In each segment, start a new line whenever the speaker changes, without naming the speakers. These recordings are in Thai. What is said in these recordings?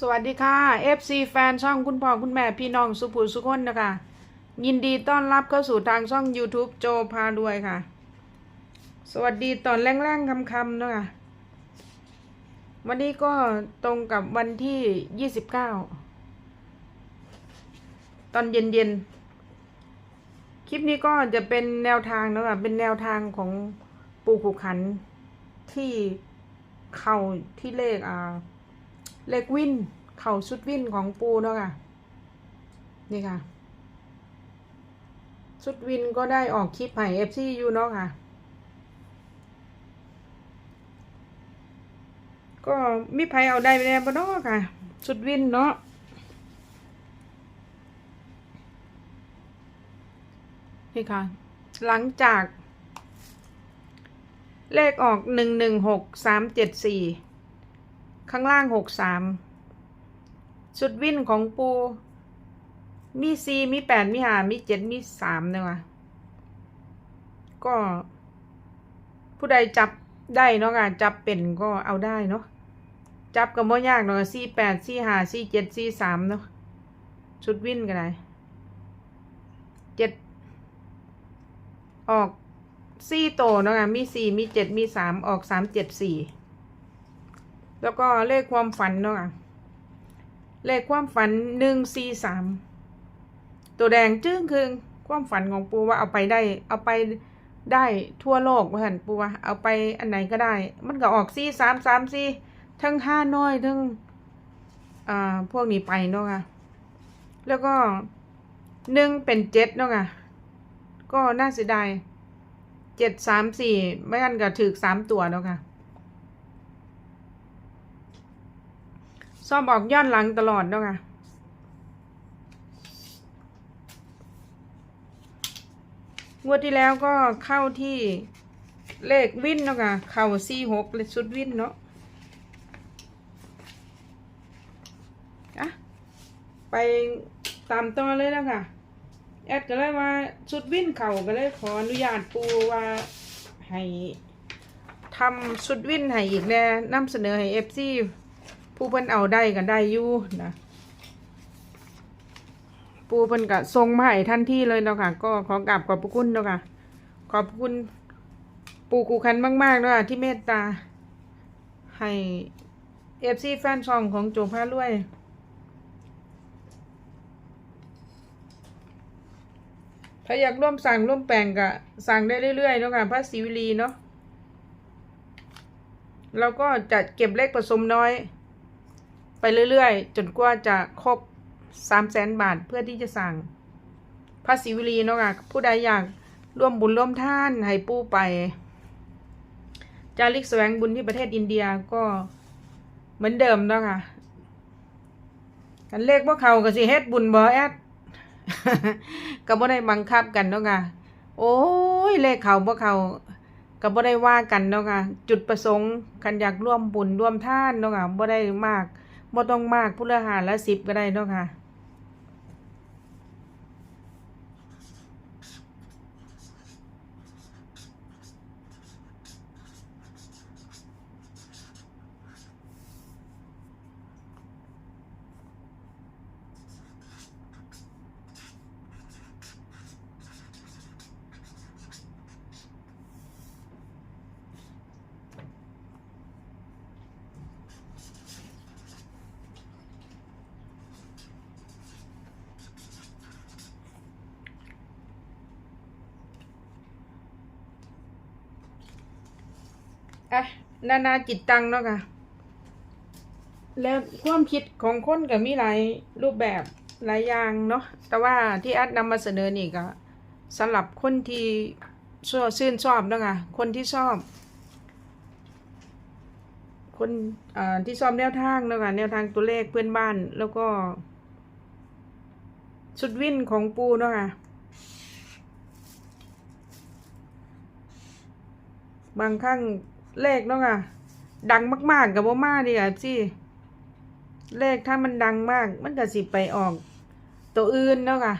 สวัสดีค่ะ FC แฟนช่องคุณพ่อคุณแม่พี่น้องสุภูสุคนนะคะ ยินดีต้อนรับเข้าสู่ทางช่อง YouTube โจพาด้วยค่ะ สวัสดีตอนแรงๆคำๆนะคะวันนี้ก็ตรงกับวันที่ 29 ตอนเย็นๆ คลิปนี้ก็จะเป็นแนวทางนะคะเป็นแนวทางของปูขุขันที่เข้าที่เลขอ่า เลขวินเข่าชุดวินของปูเนาะค่ะ นี่ค่ะ ชุดวินก็ได้ออกคลิปให้เอฟซีอยู่เนาะค่ะ ก็มีไผเอาได้ไปแล้วเนาะค่ะ ชุดวินเนาะนี่ค่ะ หลังจาก เลขออกหนึ่งหนึ่งหกสามเจ็ดสี่ ข้างล่างหกสามชุดวิ่นของปู มีสี่มีแปดมีห้ามีเจ็ดมีสามเนาะก็ ผู้ใดจับได้เนาะค่ะจับเป็นก็เอาได้เนาะจับก็บ่ยากเนาะสี่แปดสี่ห้าสี่เจ็ดสี่สามเนาะชุดวิ่นก็ได้เจ็ดออกสี่โตเนาะค่ะมีสี่มีเจ็ดมีสามออกสามเจ็ดสี่ แล้วก็เลขความฝันเนาะเลขความฝันหนึ่งสี่สามตัวแดงจึ้งคือความฝันของปูว่าเอาไปได้ เอาไปได้ทั่วโลกว่าหันปูว่าเอาไปอันไหนก็ได้ มันก็ออกสี่สามสามสี่ทั้งห้าน้อยทั้งอ่าพวกนี้ไปเนาะค่ะแล้วก็หนึ่งเป็นเจ็ดเนาะค่ะก็น่าเสียดายเจ็ดสามสี่ไม่งั้นก็ถือสามตัวเนาะค่ะ ซ่อมออกย้อนหลังตลอดเนาะค่ะงวดที่แล้วก็เข้าที่เลขวินเนาะค่ะ เข่าสี่หกเลขชุดวินเนาะอะไปตามต่อเลยแล้วค่ะ แอดก็เลยว่าชุดวินเข่าก็เลยขออนุญาตปูว่าให้ทำชุดวินให้อีกแน่นำเสนอให้เอฟซี ผู้เพิ่นเอาได้ก็ได้อยู่นะ ปูเพิ่นก็ทรงมาให้ทันที่เลยเนาะค่ะ ก็ขอกราบขอบพระคุณเนาะค่ะ ขอบคุณปูกูคันมากๆเนาะค่ะที่เมตตา ให้เอฟซีแฟนช่องของโจพารวยถ้าอยากร่วมสั่งร่วมแปลงก็สั่งได้เรื่อยๆเนาะค่ะพระศิวลีเนาะเราก็จะเก็บเลขผสมน้อย ไปเรื่อยๆ จนกว่าจะครบสามแสนบาทเพื่อที่จะสั่งพระศิวลีเนาะค่ะผู้ใดอยากร่วมบุญร่วมท่านให้ปู้ไป จาริกแสวงบุญที่ประเทศอินเดียก็เหมือนเดิมเนาะค่ะกันเลขว่เขาก็สิเฮ็ดบุญบ่แอดก็บ่ได้บังคับกันเนาะค่ะโอ้ยเลขเขาบ่เขาก็บ่ได้ว่ากันเนาะค่ะจุดประสงค์คันอยากร่วมบุญร่วมท่านเนาะค่ะบ่ได้มาก บ่ต้องมากผู้ละหาละสิบก็ได้เนาะค่ะ อะนานาจิตตังเนาะค่ะ แล้วความคิดของคนก็มีหลายรูปแบบหลายอย่างเนาะแต่ว่าที่แอดนำมาเสนอนี่ก็สำหรับคนที่ชอบชื่นชอบเนาะค่ะคนที่ชอบ คนอ่าที่ชอบแนวทางเนาะค่ะแนวทางตัวเลขเพื่อนบ้านแล้วก็ชุดวินของปูเนาะค่ะบางครั้ง เลขเนาะค่ะ ดังมาก ๆกับว่ามาดีอะสิเลขถ้ามันดังมาก มันก็สิไปออก ตัวอื่นเนาะค่ะ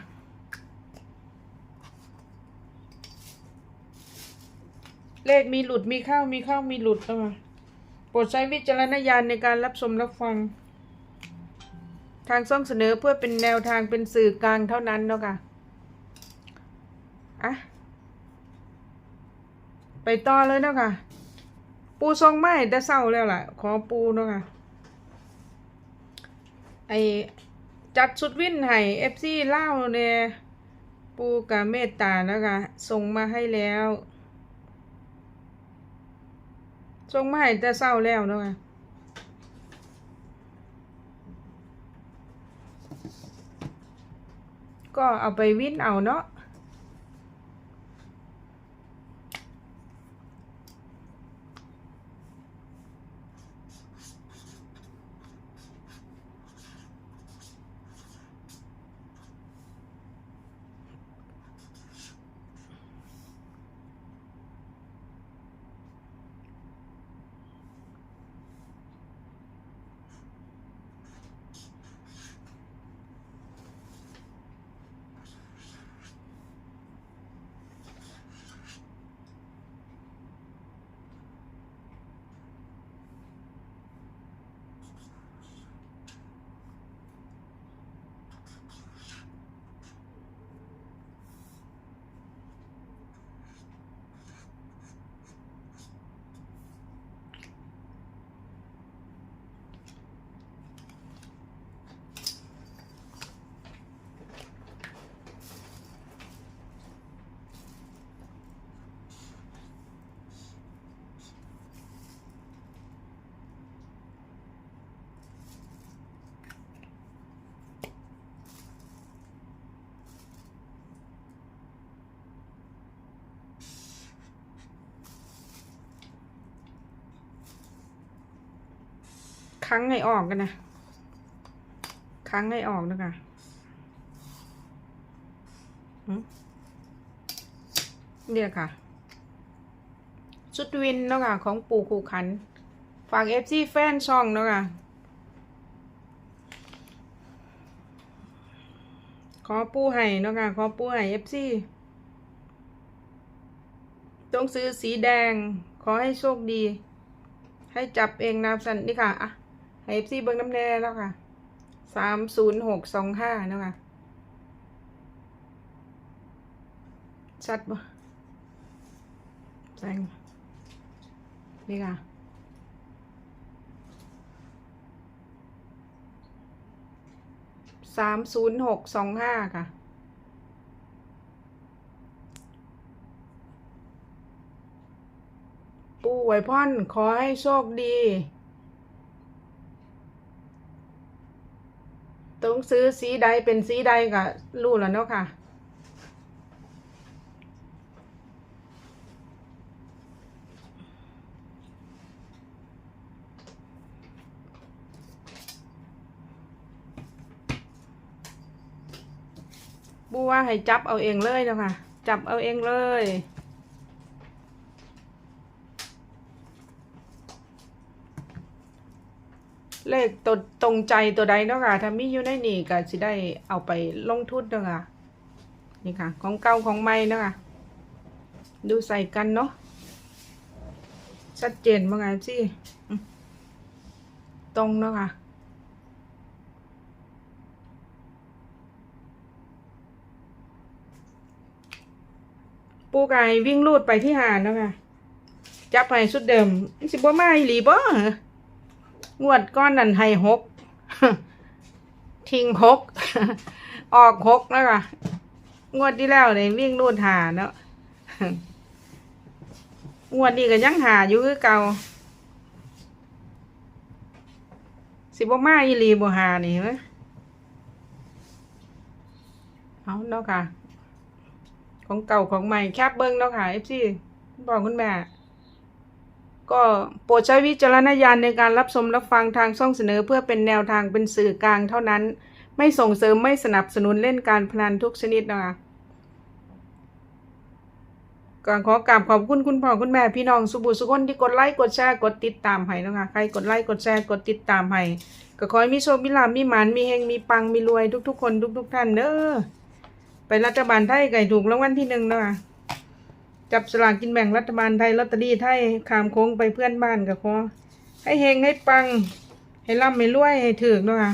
เลขมีหลุดมีเข้ามีเข้ามีหลุดเนาะค่ะโปรดใช้วิจารณญาณในการรับชมรับฟัง ทางช่องเสนอเพื่อเป็นแนวทางเป็นสื่อกลางเท่านั้นเนาะค่ะอะไปต่อเลยเนาะค่ะ ปูทรงไม้แต่เศร้าแล้วล่ะ ขอปูเนาะค่ะ ไอจัดชุดวินให้เอฟซีเล่าเนี่ยปูกับเมตตาแล้วค่ะส่งมาให้แล้วส่งมาให้แต่เศร้าแล้วเนาะค่ะก็เอาไปวินเอาเนาะ คั้งให้ออกกันนะคั้งให้ออกนะคะเนี่ยค่ะ ชุดวินเนาะค่ะ ของปู่คูขัน ฝากเอฟซีแฟนช่องเนาะค่ะ ขอปูให้เนาะค่ะ ขอปูให้เอฟซีต้องซื้อสีแดง ขอให้โชคดี ให้จับเองนะสันนี่ค่ะอะ ให้เอฟซีเบิ้งน้ำแน่แล้วค่ะสามศูนย์หกสองห้าเนาะค่ะ ชัดปะแสงนี่ค่ะสามศูนย์หกสองห้าค่ะปู่ไหวพ่อนขอให้โชคดี ต้องซื้อสีใดเป็นสีใดก็รู้แล้วเนาะค่ะบูว่าให้จับเอาเองเลยเนาะค่ะ จับเอาเองเลย เลขตัวตรงใจตัวใดเนาะค่ะถ้ามีอยู่ในนี่ก็สิได้เอาไปลงทุนเนาะค่ะนี่ค่ะ ของเก่าของใหม่เนาะค่ะดูใส่กันเนาะชัดเจนมั้งไงสิตรงเนาะค่ะปูไก่วิ่งลูดไปที่หาดเนาะค่ะจับไปสุดเดิมสิบ่มาอีหลีบ่เหรอ งวดก้อนนั่นให้หกทิ้งหกออกหกแล้วค่ะงวดที่แล้วเนี่ยวิ่งรูดหาเนาะงวดนี้ก็ยังหาอยู่คือเก่าสิบมาอีหลีบ่หานี่เว้ยเอาเนาะค่ะ ของเก่าของใหม่แคบเบิ้งเนาะค่ะเอฟซีบอกคุณแม่ ก็โปรดใช้วิจารณญาณในการรับชมรับฟังทางช่องเสนอเพื่อเป็นแนวทางเป็นสื่อกลางเท่านั้น ไม่ส่งเสริมไม่สนับสนุนเล่นการพนันทุกชนิดนะคะก่อนขอกราบขอบคุณคุณพ่อคุณแม่พี่น้องสุบุสุคนที่กดไลค์กดแชร์กดติดตามให้นะคะใครกดไลค์กดแชร์กดติดตามให้ก็ขอให้มีโชคมีลาภมีหมานมีเฮงมีปังมีรวยทุกๆ คนทุก ๆ ท่านเด้อไปรัฐบาลไทยไก่ถูกรางวัลที่หนึ่งนะคะ จับสลากกินแบ่งรัฐบาลไทยลอตเตอรี่ไทยขามโค้งไปเพื่อนบ้านกับพอให้เฮงให้ปัง ให้ร่ำให้รวย ให้ถึกด้วยค่ะ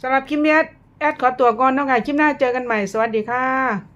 สำหรับคลิปนี้แอดขอตัวก่อนต้องค่ะคลิปหน้าเจอกันใหม่ สวัสดีค่ะ